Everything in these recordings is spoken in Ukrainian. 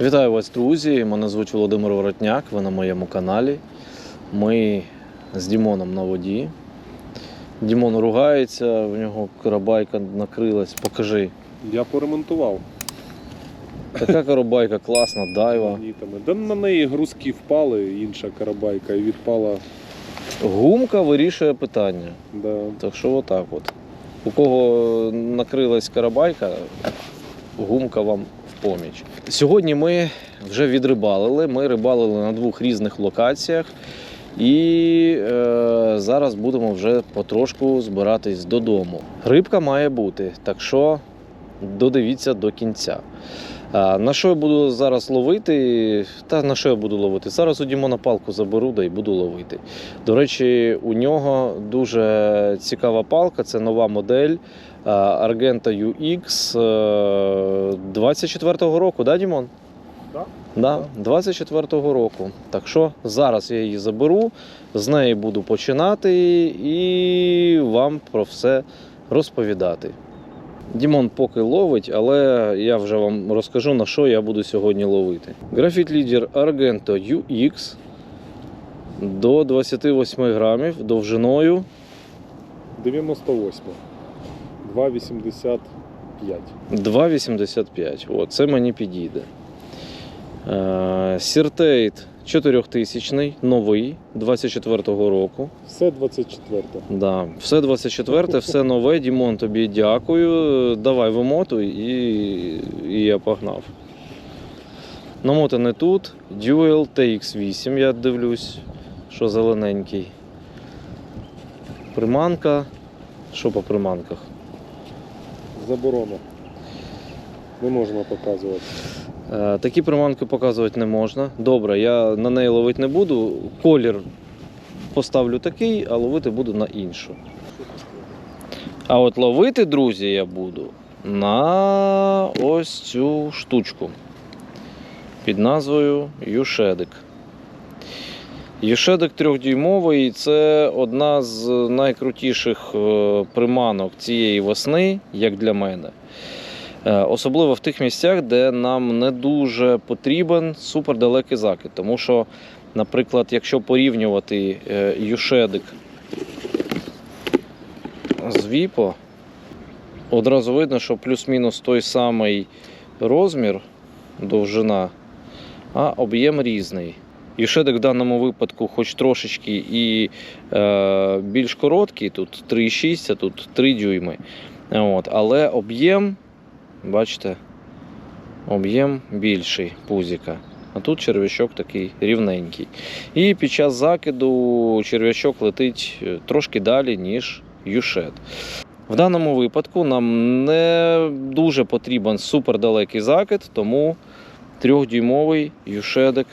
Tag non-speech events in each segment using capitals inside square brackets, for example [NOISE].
Вітаю вас, друзі! Мене звуть Володимир Воротняк. Ви на моєму каналі. Ми з Дімоном на воді. Дімон ругається, в нього карабайка накрилась. Покажи. Я поремонтував Така карабайка класна, дайва. Да на неї грузки впали, інша карабайка, і відпала. Гумка вирішує питання. Да. Так що отак от. У кого накрилась карабайка, гумка вам поміч. Сьогодні ми вже відрибалили. Ми рибалили на двох різних локаціях. І е, зараз будемо вже потрошку збиратись додому. Рибка має бути, так що додивіться до кінця. А, на що я буду зараз ловити? Та на що я буду ловити? Зараз у Дімона палку заберу да і буду ловити. До речі, у нього дуже цікава палка, це нова модель а, Argenta UX е, 24-го року, да, Дімон? Да. Да, 24-го року. Так що зараз я її заберу, з неї буду починати і вам про все розповідати. Дімон поки ловить, але я вже вам розкажу, на що я буду сьогодні ловити. Графіт лідер Argento UX до 28 грамів довжиною 98. 2,85. 2,85. О, це мені підійде. Сіртейт 4000 новий 24-го року. Все 24. Да. Все 24, все нове. Дімон, тобі дякую. Давай вимотуй і, і я погнав. Намотаний тут. Dual TX8, я дивлюсь, що зелененький. Приманка. Що по приманках? Заборона. Не можна показувати. Е, Такі приманки показувати не можна. Добре, я на неї ловити не буду. Колір поставлю такий, а ловити буду на іншу. А от ловити, друзі, я буду на ось цю штучку під назвою Юшедик. Юшедик трьохдюймовий це одна з найкрутіших е, приманок цієї весни, як для мене. Е, Особливо в тих місцях, де нам не дуже потрібен супердалекий закид. Тому що, наприклад, якщо порівнювати е, юшедик з Віпо, одразу видно, що плюс-мінус той самий розмір, довжина, а об'єм різний. Юшедик в даному випадку, хоч трошечки і е, більш короткий, тут 3,6, а тут 3 дюйми. От, але об'єм Бачите, об'єм більший пузіка. А тут черв'ячок такий рівненький. І під час закиду черв'ячок летить е, трошки далі, ніж юшет. В даному випадку нам не дуже потрібен супердалекий закид, тому трьохдюймовий юшедик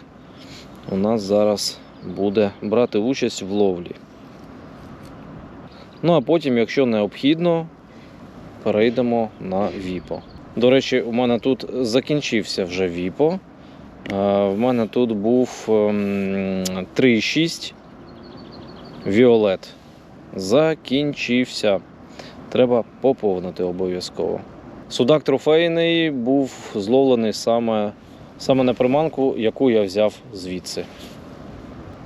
у нас зараз буде брати участь в ловлі. Ну а потім, якщо необхідно, перейдемо на Віпо. До речі, у мене тут закінчився вже Віпо. Е, В мене тут був ем, 3,6 Віолет. Закінчився. Треба поповнити обов'язково. Судак трофейний був зловлений саме, саме на приманку, яку я взяв звідси.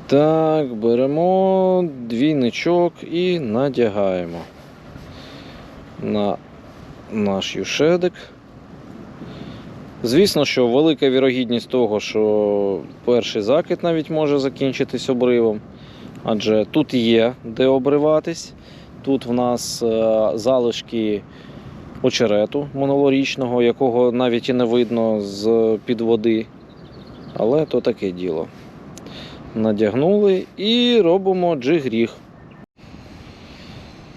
Так, беремо двійничок і надягаємо на наш юшедик. Звісно, що велика вірогідність того, що перший закид навіть може закінчитись обривом, адже тут є де обриватись. Тут в нас е, залишки очерету минулорічного, якого навіть і не видно з під води. Але то таке діло. Надягнули і робимо джигріг.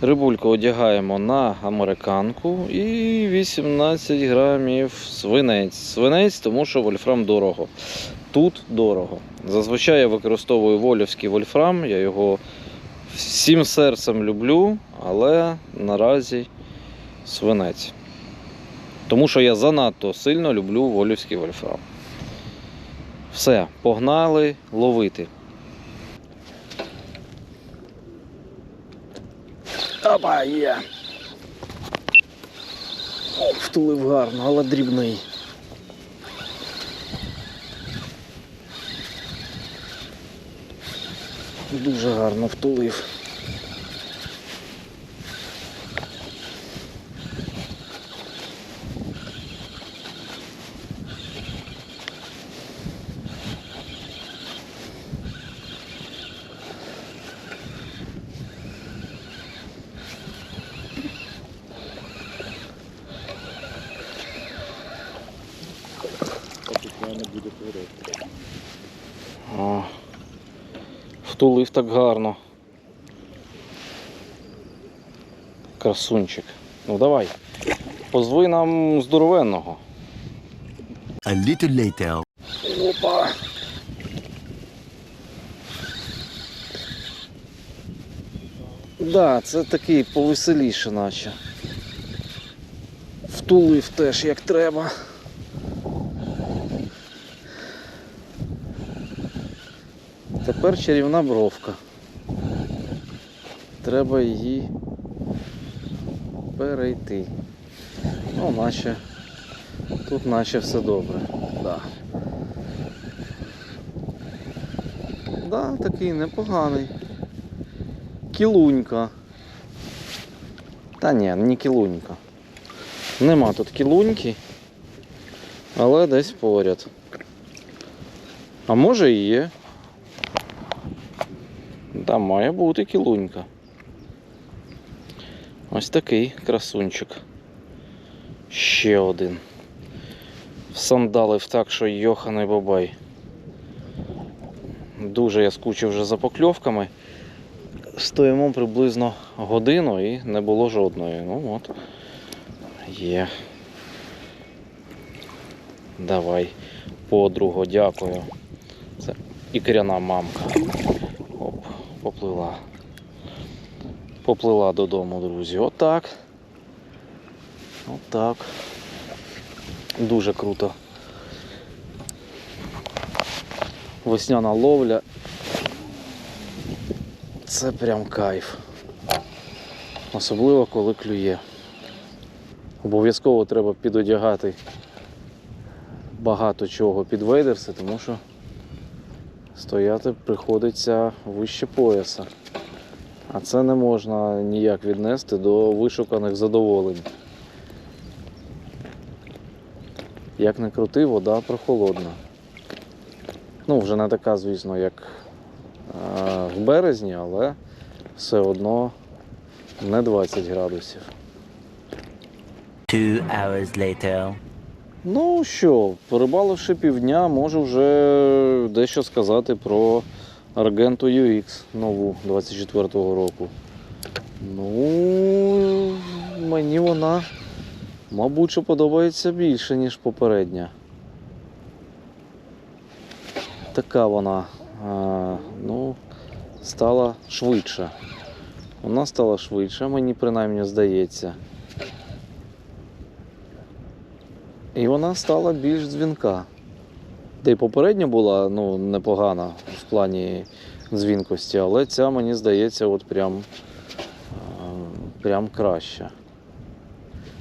Рибульку одягаємо на американку і 18 грамів свинець. Свинець, тому що вольфрам дорого. Тут дорого. Зазвичай я використовую волівський вольфрам, я його всім серцем люблю, але наразі свинець. Тому що я занадто сильно люблю волівський вольфрам. Все, погнали ловити. Опа, є! О, втулив гарно, але дрібний. Дуже гарно втулив. О, втулив так гарно. Красунчик. Ну давай. Позви нам здоровенного. A little later. Опа. Да, це такий повеселіше, наче. Втулив теж як треба. Тепер чарівна бровка. Треба її перейти. Ну, наче тут наче все добре. Да. Да, такий непоганий. Кілунька. Та ні, не кілунька. Нема тут кілуньки, але десь поряд. А може і є. Там має бути кілунька. Ось такий красунчик. Ще один. Всандалив так, що йоханий бабай. Дуже я скучив вже за покльовками. Стоїмо приблизно годину і не було жодної. Ну от. Є. Давай, подруго, дякую. Це ікряна мамка. Оп, поплила. Поплила додому, друзі. Отак. Отак. Дуже круто. Весняна ловля. Це прям кайф. Особливо коли клює. Обов'язково треба підодягати багато чого під вейдерси, тому що стояти приходиться вище пояса. А це не можна ніяк віднести до вишуканих задоволень. Як не крути, вода прохолодна. Ну, вже не така, звісно, як е, в березні, але все одно не 20 градусів. Two hours later. Ну що, порибаливши півдня, можу вже дещо сказати про Argento UX нову 24-го року. Ну, мені вона, мабуть, подобається більше, ніж попередня. Така вона, ну, стала швидше. Вона стала швидше, мені принаймні здається. І вона стала більш дзвінка. Та й попередня була ну, непогана в плані дзвінкості, але ця, мені здається, от прям, е, прям краща.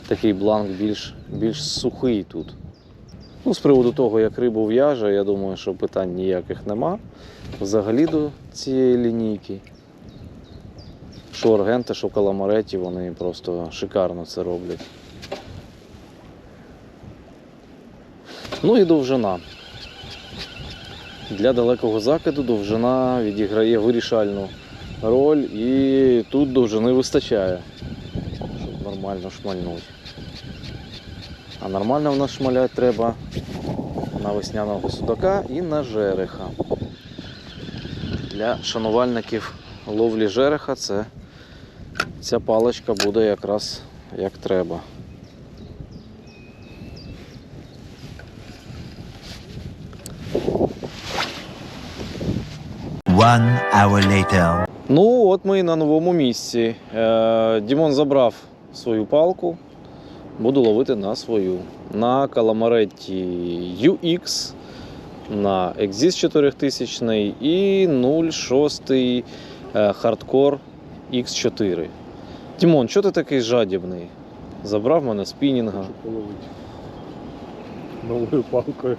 Такий бланк більш, більш сухий тут. Ну, з приводу того, як рибу в'яже, я думаю, що питань ніяких нема. Взагалі до цієї лінійки. Що аргенти, що каламареті, вони просто шикарно це роблять. Ну і довжина. Для далекого закиду довжина відіграє вирішальну роль і тут довжини вистачає, щоб нормально шмальнути. А нормально в нас шмаляти треба на весняного судака і на жереха. Для шанувальників ловлі жереха це ця паличка буде якраз як треба. One hour later. Ну, от ми і на новому місці. Е, Дімон забрав свою палку, буду ловити на свою. На каламареті UX, на Exis 4000 і 0,6 е, Hardcore X4. Дімон, що ти такий жадібний? Забрав мене спінінга. Хочу половити. Новою палкою.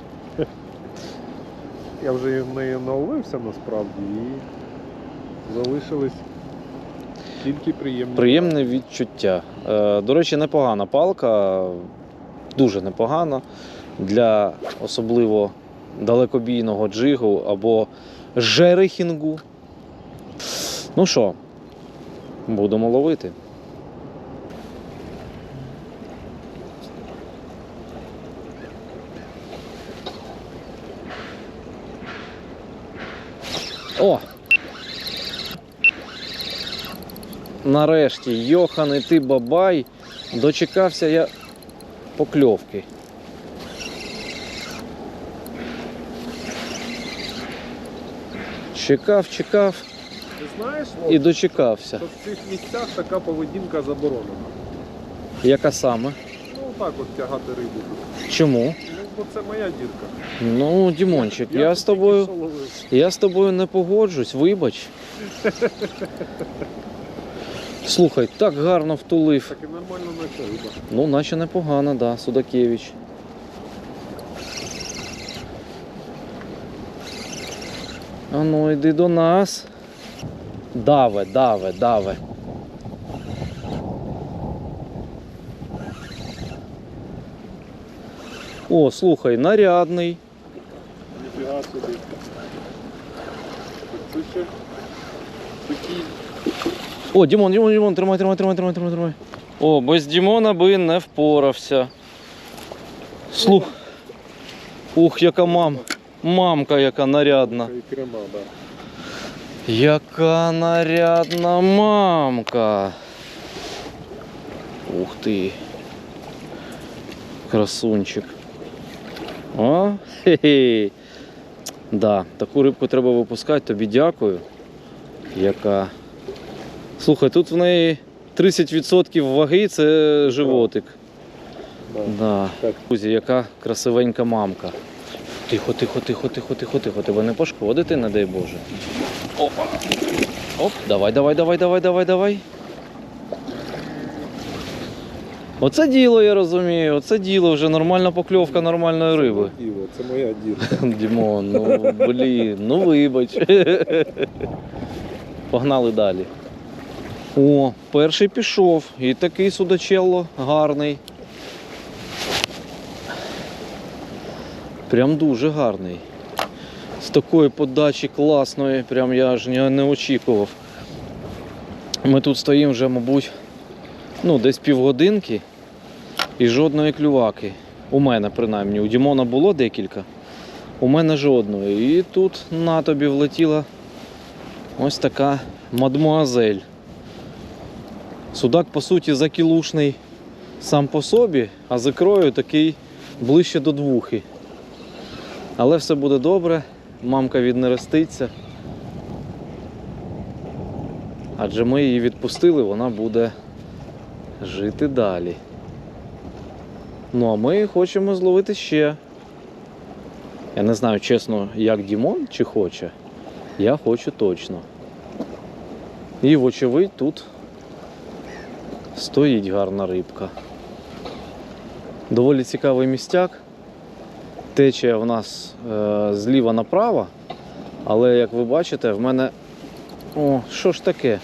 Я вже нею наловився насправді і залишились тільки приємні. Приємне відчуття. Е, До речі, непогана палка, дуже непогана для особливо далекобійного джигу або жерехінгу. Ну що, будемо ловити. О! Нарешті, йоханий ти бабай, дочекався я покльовки. Чекав, чекав Ти знаєш, і дочекався. що в цих місцях така поведінка заборонена. Яка саме? Ну так от тягати рибу. Чому? Ну, бо це моя дірка. Ну, Дімончик, я, тут з тобою. Я з тобою не погоджусь, вибач. Слухай, так гарно втулив. Так і нормально наче риба. Ну, наче непогано, да, Судакевич. А ну, йди до нас. Даве, даве, даве. О, слухай, нарядний. Ніфіга собі. Це ще такий О, Дімон, Дімон, Дімон, тримай, тримай, тримай, тримай, тримай, тримай. О, без Дімона би не впорався. Слух. Ух, яка мам. Мамка, яка нарядна. і крема, да. Яка нарядна мамка. Ух ти. Красунчик. О, хе-хе. Да, таку рибку треба випускати, тобі дякую. Яка. Слухай, тут в неї 30% ваги це животик. Да. Так. Друзі, яка красивенька мамка. Тихо, тихо, тихо, тихо, тихо, тихо. Тебе не пошкодити, не дай Боже. Опа. Оп, давай, давай, давай, давай, давай, давай. Оце діло, я розумію, оце діло, вже нормальна покльовка нормальної риби. Це діло, це моя дірка. [LAUGHS] Дімон, ну блін, ну вибач. [LAUGHS] Погнали далі. О, перший пішов. І такий судачелло гарний. Прям дуже гарний. З такої подачі класної, прям я не не очікував. Ми тут стоїмо вже, мабуть, ну, десь півгодинки і жодної клюваки. У мене принаймні. У Дімона було декілька. У мене жодної. І тут на тобі влетіла ось така мадмуазель. Судак, по суті, закілушний сам по собі, а з ікрою такий ближче до двухи. Але все буде добре, мамка віднереститься. Адже ми її відпустили, вона буде жити далі. Ну а ми хочемо зловити ще. Я не знаю, чесно, як Дімон чи хоче. Я хочу точно. І, вочевидь, тут стоїть гарна рибка. Доволі цікавий містяк. Течія в нас е, зліва направо, але як ви бачите, в мене. О, що ж таке?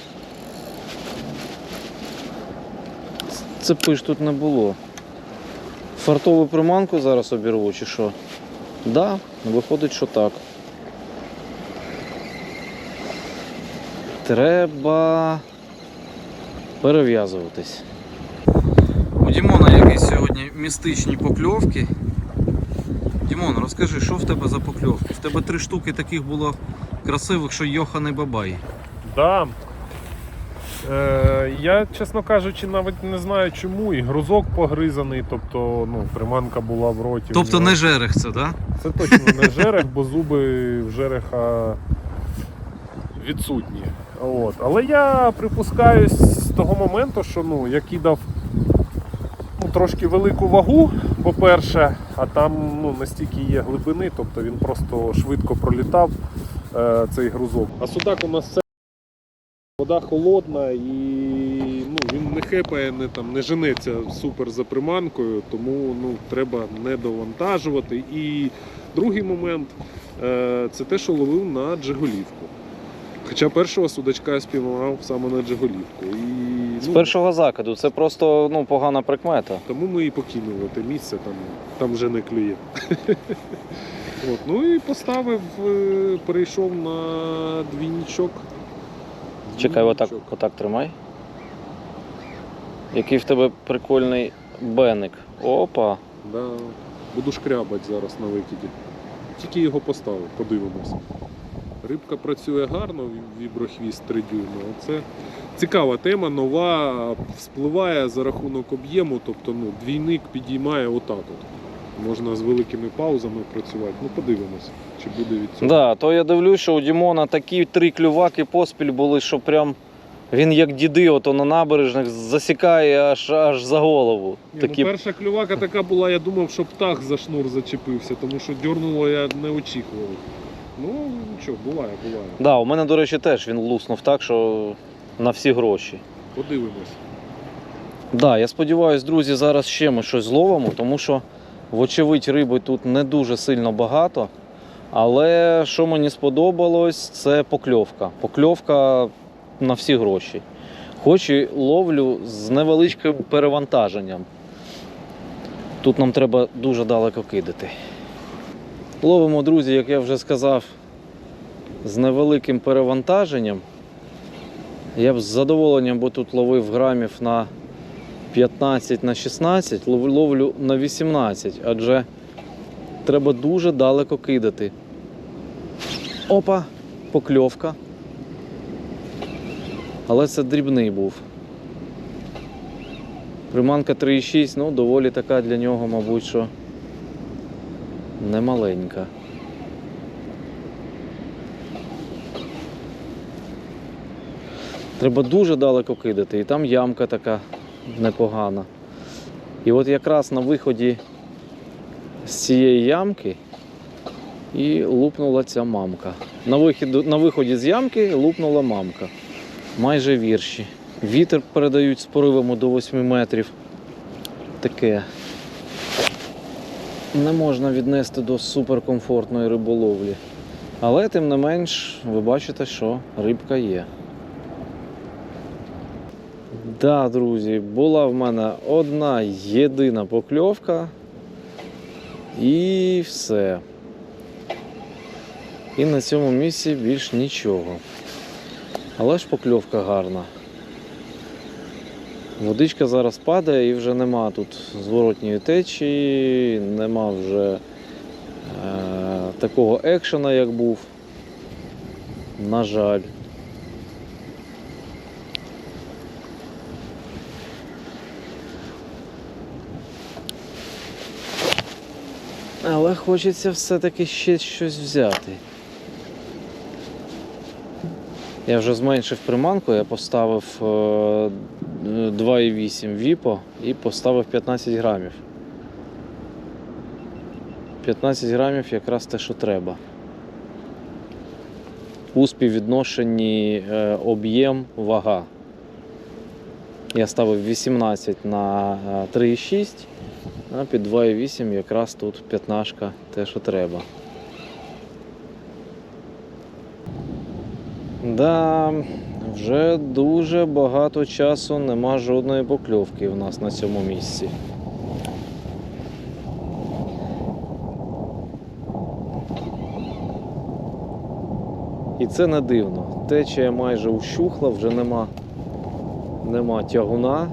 Цепи ж тут не було. Фартову приманку зараз обірву чи що? Да, виходить, що так. Треба перев'язуватись. У Дімона якісь сьогодні містичні покльовки. Дімон, розкажи, що в тебе за покльовки? В тебе три штуки таких було красивих, що йоханий бабай. Да. Е, я, чесно кажучи, навіть не знаю чому. І грузок погризаний, тобто ну, приманка була в роті. Тобто не жерех це, да? Це точно не жерех, бо зуби в жереха відсутні. От. Але я припускаюсь з того моменту, що ну, я кидав ну, трошки велику вагу, по-перше, а там ну, настільки є глибини, тобто він просто швидко пролітав е, цей грузок. А судак у нас це вода холодна і ну, він не хепає, не, там, не женеться супер за приманкою, тому ну, треба не довантажувати. І другий момент е, це те, що ловив на джиголівку. Хоча першого судачка я спіймав саме на Джиголівку. І, З ну, першого закиду це просто ну, погана прикмета. Тому ми і покинули те місце, там, там вже не клює. [LAUGHS] От, ну і поставив, е, перейшов на двійничок. Чекай, отак, отак тримай. Який в тебе прикольний беник. Опа. Да. Буду шкрябати зараз на викиді. Тільки його поставив, подивимось. Рибка працює гарно, віброхвіст 3 дюйма. Це цікава тема, нова, вспливає за рахунок об'єму, тобто ну, двійник підіймає отак от. Можна з великими паузами працювати. Ну подивимось, чи буде від цього. Да, то я дивлюсь, що у Дімона такі три клюваки поспіль були, що прям він як діди ото на набережних засікає аж, аж за голову. Ні, Такі... ну, перша клювака така була, я думав, що птах за шнур зачепився, тому що дьорнуло я не очікував. Ну, нічого, буває, буває. Да, у мене, до речі, теж він луснув так, що на всі гроші. Подивимось. Да, я сподіваюся, друзі, зараз ще ми щось зловимо, тому що, вочевидь, риби тут не дуже сильно багато. Але що мені сподобалось, це покльовка. Покльовка на всі гроші. Хоч і ловлю з невеличким перевантаженням. Тут нам треба дуже далеко кидати. Ловимо, друзі, як я вже сказав, з невеликим перевантаженням. Я б з задоволенням бо тут ловив грамів на 15 на 16, лов- ловлю на 18, адже треба дуже далеко кидати. Опа, покльовка. Але це дрібний був. Приманка 3,6, ну, доволі така для нього, мабуть, що немаленька. Треба дуже далеко кидати, і там ямка така непогана. І от якраз на виході з цієї ямки і лупнула ця мамка. На, вихід, на виході з ямки лупнула мамка. Майже вірші. Вітер передають з поривами до 8 метрів. Таке. Не можна віднести до суперкомфортної риболовлі. Але тим не менш, ви бачите, що рибка є. Да, друзі, була в мене одна єдина покльовка. І все. І на цьому місці більш нічого. Але ж покльовка гарна. Водичка зараз падає і вже нема тут зворотньої течії, нема вже е, такого екшена, як був. На жаль. Але хочеться все-таки ще щось взяти. Я вже зменшив приманку, я поставив е, 2,8 віпо і поставив 15 грамів. 15 грамів якраз те, що треба. У співвідношенні е, об'єм вага. Я ставив 18 на е, 3,6, а під 2,8 якраз тут 15 те, що треба. Да, вже дуже багато часу нема жодної покльовки у нас на цьому місці. І це не дивно. Течія майже ущухла, вже нема, нема тягуна.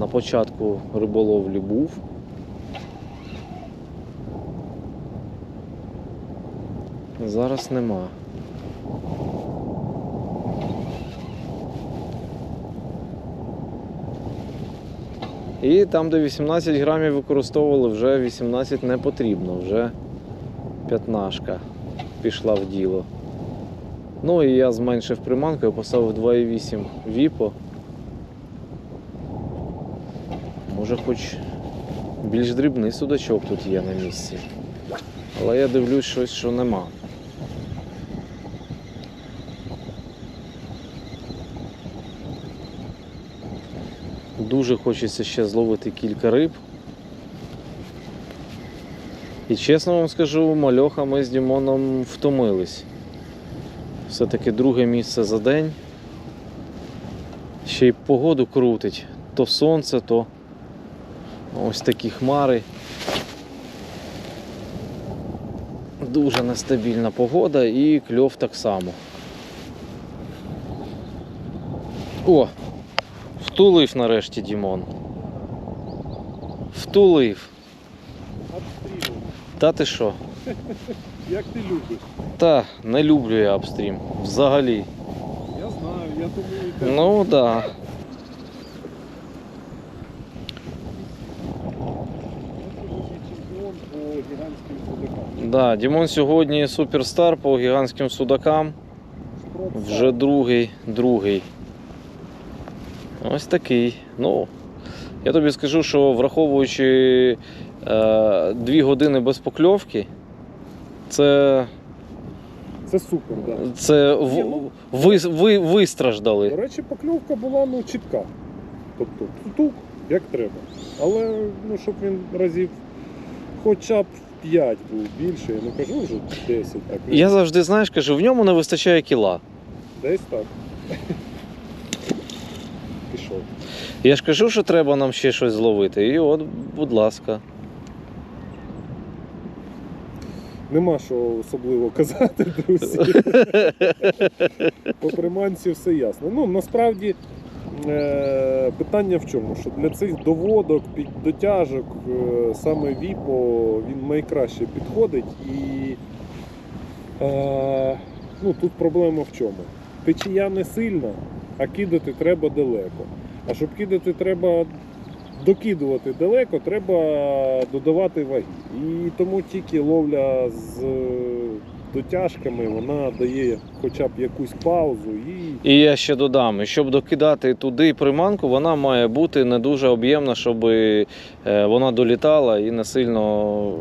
На початку риболовлі був. Зараз нема. І там, де 18 грамів використовували, вже 18 не потрібно, вже п'ятнашка пішла в діло. Ну і я зменшив приманку, я поставив 2,8 віпо. Може хоч більш дрібний судачок тут є на місці. Але я дивлюсь щось, що нема. Дуже хочеться ще зловити кілька риб. І чесно вам скажу, мальоха ми з Дімоном втомились. Все-таки друге місце за день. Ще й погоду крутить. То сонце, то ось такі хмари. Дуже нестабільна погода і кльов так само. О! Втулив нарешті Дімон. Втулив. Обстрілюй. Та ти що? Як ти любиш? Та, не люблю я апстрім. Взагалі. Я знаю, я тому і кажу. Ну да. чемпіон по гігантським судакам. Да, Дімон сьогодні суперстар по гігантським судакам. Вже другий, другий. Ось такий. Ну, я тобі скажу, що враховуючи е, дві години без покльовки, це, Це супер, так. Да. це в, ви, ви, До вистраждали. речі, покльовка була ну, чітка. Тобто тук, як треба. Але ну, щоб він разів хоча б 5 був більше, я не кажу вже 10, так. Я завжди, знаєш, кажу, в ньому не вистачає кіла. Десь так. Пішов. Я ж кажу, що треба нам ще щось зловити. І от, будь ласка. Нема що особливо казати, друзі. [LAUGHS] По приманці все ясно. Ну, насправді питання в чому? Що для цих доводок, дотяжок, е- саме Віпо він найкраще підходить і е- ну, тут проблема в чому? Течія не сильна, а кидати треба далеко. А щоб кидати треба докидувати далеко, треба додавати ваги. І тому тільки ловля з е, дотяжками вона дає хоча б якусь паузу і І я ще додам, щоб докидати туди приманку, вона має бути не дуже об'ємна, щоб е, вона долітала і не сильно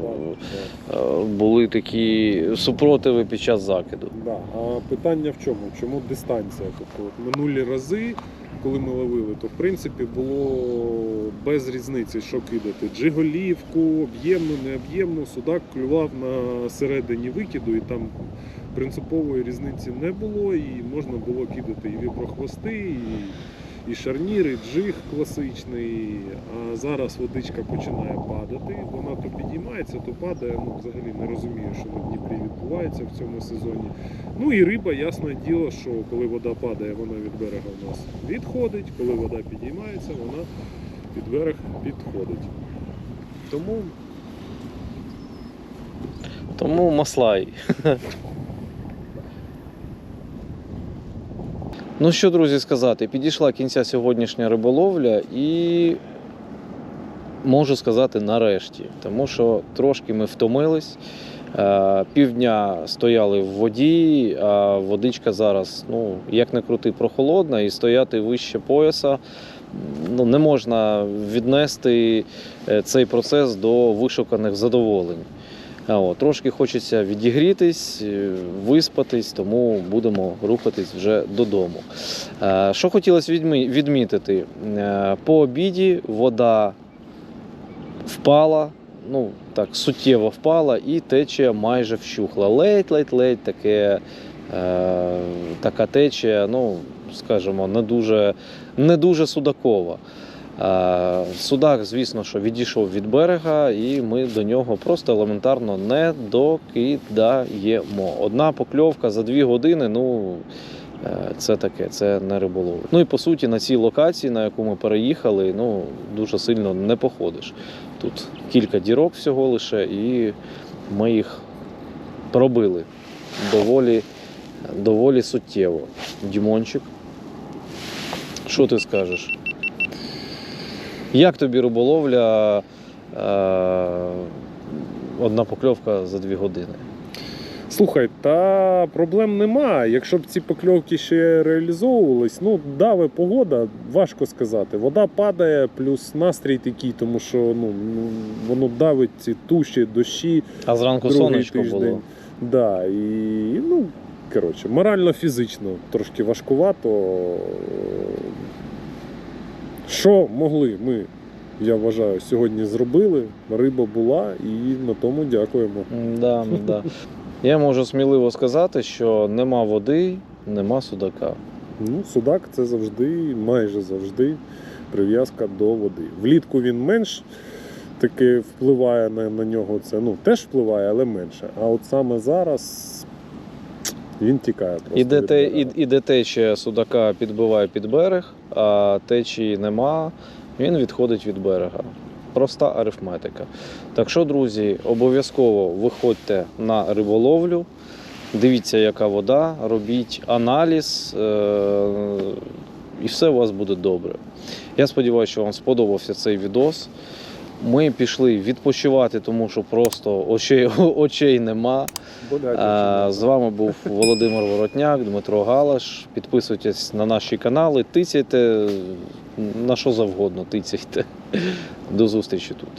е, були такі супротиви під час закиду. Да. А питання в чому? Чому дистанція? Тобто от минулі рази, коли ми ловили, то в принципі було без різниці, що кидати. Джиголівку, об'ємну, необ'ємну, судак клював на середині викиду, і там принципової різниці не було, і можна було кидати і віброхвости, і, і шарнір, і джиг класичний. А зараз водичка починає падати, вона то підіймається, то падає. Ну, взагалі не розумію, що на Дніпрі відбувається в цьому сезоні. Ну і риба, ясне діло, що коли вода падає, вона від берега у нас відходить, коли вода підіймається, вона під берег підходить. Тому Тому маслай. [LAUGHS] Ну що, друзі, сказати, підійшла кінця сьогоднішня риболовля і можу сказати нарешті, тому що трошки ми втомились. Е, Півдня стояли в воді, а водичка зараз, ну, як не крути, прохолодна, і стояти вище пояса ну, не можна віднести е, цей процес до вишуканих задоволень. От, трошки хочеться відігрітись, е, виспатись, тому будемо рухатись вже додому. Е, Що хотілося відмі- відмітити? Е, По обіді вода впала, ну так, суттєво впала, і течія майже вщухла. Ледь-ледь-ледь таке, е, така течія, ну, скажімо, не дуже, не дуже судакова. Е, Судак, звісно, що відійшов від берега, і ми до нього просто елементарно не докидаємо. Одна покльовка за дві години, ну е, це таке, це не риболов. Ну і по суті, на цій локації, на яку ми переїхали, ну дуже сильно не походиш. Тут кілька дірок всього лише, і ми їх пробили доволі, доволі суттєво. Дімончик, що ти скажеш? Як тобі риболовля? Е, одна покльовка за дві години. Слухай, та проблем нема. Якщо б ці покльовки ще реалізовувались, ну дави погода, важко сказати. Вода падає, плюс настрій такий, тому що ну, ну, воно давить ці туші, дощі. А зранку сонечко тиждень. було. Да, і ну, коротше, морально-фізично трошки важкувато. Що могли ми, я вважаю, сьогодні зробили. Риба була і на тому дякуємо. Да, да. Я можу сміливо сказати, що нема води, нема судака. Ну, судак це завжди, майже завжди прив'язка до води. Влітку він менш таки впливає на, на нього. Це ну теж впливає, але менше. А от саме зараз він тікає просто. Іде, від те, і- течія судака підбиває під берег, а течії нема, він відходить від берега. Проста арифметика. Так що, друзі, обов'язково виходьте на риболовлю, дивіться, яка вода, робіть аналіз, е- і все у вас буде добре. Я сподіваюся, що вам сподобався цей відос. Ми пішли відпочивати, тому що просто очей, [LAUGHS] очей нема. Болять, А, З вами був Володимир Воротняк, Дмитро Галаш. Підписуйтесь на наші канали, тицяйте на що завгодно, тицяйте. До зустрічі тут.